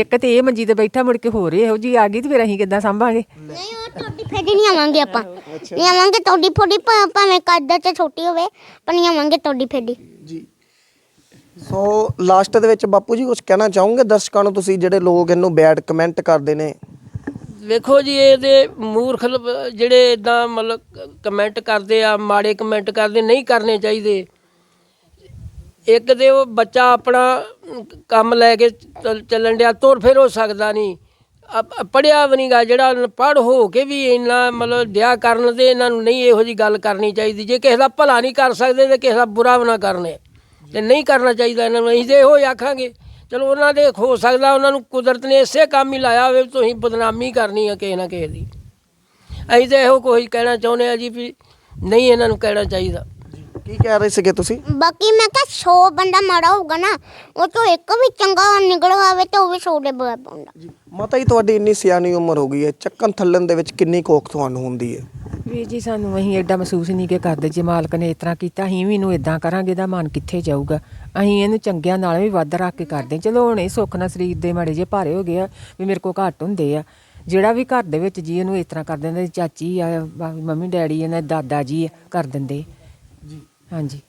ਇੱਕ ਤੇ ਇਹ ਮੰਜੀ ਤੇ ਬੈਠਾ ਮੁੜ ਕੇ ਹੋਰ ਇਹੋ ਜੀ ਆ ਗਈ ਤੇ ਫਿਰ ਅਸੀਂ ਕਿੱਦਾਂ ਸੰਭਾਂਗੇ? ਨਹੀਂ ਉਹ ਤੁਹਾਡੀ ਫੇਡੀ ਨਹੀਂ ਆਵਾਂਗੇ ਆਪਾਂ। ਨਹੀਂ ਆਵਾਂਗੇ ਤੁਹਾਡੀ ਫੋਡੀ ਭਾ- ਭਾਵੇਂ ਕੱਦ ਚ ਛੋਟੀ ਹੋਵੇ ਪਰ ਨਹੀਂ ਆਵਾਂਗੇ ਤੁਹਾਡੀ ਫੇਡੀ ਜੀ। ਸੋ ਲਾਸਟ ਦੇ ਵਿੱਚ ਬਾਪੂ ਜੀ ਕੁਝ ਕਹਿਣਾ ਚਾਹੋਗੇ? ਦਰਸ਼ਕਾਂ ਨੂੰ ਤੁਸੀਂ ਜਿਹੜੇ ਲੋਕ ਇਹਨੂੰ ਬੈਡ ਕਮੈਂਟ ਕਰਦੇ ਨੇ। ਵੇਖੋ ਜੀ ਇਹਦੇ ਮੂਰਖ ਲ- ਜਿਹੜੇ ਇਦਾਂ ਮਤਲਬ ਕਮੈਂਟ ਕਰਦੇ ਆ ਮਾੜੇ ਕਮੈਂਟ ਕਰਦੇ ਨਹੀਂ ਕਰਨੇ ਚਾਹੀਦੇ। ਇੱਕ ਤੇ ਉਹ ਬੱਚਾ ਆਪਣਾ ਕੰਮ ਲੈ ਕੇ ਚੱਲ- ਚੱਲਣ ਡਿਆ, ਤੁਰ ਫਿਰ ਹੋ ਸਕਦਾ ਨਹੀਂ। ਪੜਿਆ ਵੀ ਨਹੀਂਗਾ ਜਿਹੜਾ ਪੜ ਹੋ ਕੇ ਵੀ ਇੰਨਾ ਮਤਲਬ ਦਿਆ ਕਰਨ ਤੇ ਇਹਨਾਂ ਨੂੰ ਨਹੀਂ ਇਹੋ ਜੀ ਗੱਲ ਕਰਨੀ ਚਾਹੀਦੀ। ਜੇ ਕਿਸੇ ਦਾ ਭਲਾ ਨਹੀਂ ਕਰ ਸਕਦੇ ਤੇ ਕਿਸੇ ਦਾ ਬੁਰਾ ਵੀ ਨਾ ਕਰਨੇ। ਤੇ ਨਹੀਂ ਕਰਨਾ ਚਾਹੀਦਾ ਇਹਨਾਂ ਨੂੰ, ਅਸੀਂ ਤੇ ਇਹੋ ਹੀ ਆਖਾਂਗੇ, ਚਲੋ ਉਹਨਾਂ ਦੇ ਹੋ ਸਕਦਾ, ਉਹਨਾਂ ਨੂੰ ਕੁਦਰਤ ਨੇ ਇਸੇ ਕੰਮ ਹੀ ਲਾਇਆ ਹੋਵੇ ਵੀ ਤੁਸੀਂ ਬਦਨਾਮੀ ਕਰਨੀ ਆ ਕਿਸੇ ਨਾ ਕਿਸੇ ਦੀ। ਅਸੀਂ ਤਾਂ ਇਹੋ ਕੋਈ ਕਹਿਣਾ ਚਾਹੁੰਦੇ ਆ ਜੀ ਵੀ ਨਹੀਂ ਇਹਨਾਂ ਨੂੰ ਕਹਿਣਾ ਚਾਹੀਦਾ। ਕੀ ਕਹਿ ਰਹੇ ਸੀਗੇ ਤੁਸੀਂ? ਬਾਕੀ ਮੈਂ ਕਿਹਾ 100 ਬੰਦਾ ਮਾੜਾ ਹੋਊਗਾ ਨਾ ਉਹ ਤੋਂ ਇੱਕ ਵੀ ਚੰਗਾ ਨਿਕਲ ਆਵੇ ਤਾਂ ਉਹ ਵੀ 100 ਦੇ ਬਰਾਬਰ ਹੁੰਦਾ ਮਾਤਾ ਜੀ ਤੁਹਾਡੀ ਇੰਨੀ ਸਿਆਣੀ ਉਮਰ ਹੋ ਗਈ ਹੈ ਚੱਕਣ ਥੱਲਣ ਦੇ ਵਿੱਚ ਕਿੰਨੀ ਕੋਖ ਤੁਹਾਨੂੰ ਹੁੰਦੀ ਹੈ? ਵੀ ਜੀ ਸਾਨੂੰ ਅਸੀਂ ਐਡਾ ਮਹਿਸੂਸ ਨਹੀਂ ਕਿ ਕਰਦੇ ਜੇ ਮਾਲਕ ਨੇ ਇਸ ਤਰ੍ਹਾਂ ਕੀਤਾ ਅਸੀਂ ਵੀ ਇਹਨੂੰ ਇਦਾਂ ਕਰਾਂਗੇ ਦਾ ਮਨ ਕਿੱਥੇ ਜਾਊਗਾ? ਅਸੀਂ ਇਹਨੂੰ ਚੰਗਿਆਂ ਨਾਲ ਵੀ ਵੱਧ ਰੱਖ ਕੇ ਕਰਦੇ ਚਲੋ ਹੁਣ ਇਹ ਸੁੱਖ ਨਾਲ ਸਰੀਰ ਦੇ ਮਾੜੇ ਜੇ ਭਾਰੇ ਹੋ ਗਏ ਆ ਵੀ ਮੇਰੇ ਕੋ ਘੱਟ ਹੁੰਦੇ ਆ। ਜਿਹੜਾ ਵੀ ਘਰ ਦੇ ਵਿੱਚ ਜੀ ਇਹਨੂੰ ਇਸ ਤਰ੍ਹਾਂ ਕਰ ਦਿੰਦੇ ਚਾਚੀ ਆ ਮੰਮੀ ਡੈਡੀ ਇਹਨਾਂ ਦਾਦਾ ਜੀ ਆ, ਕਰ ਦਿੰਦੇ। ਹਾਂਜੀ।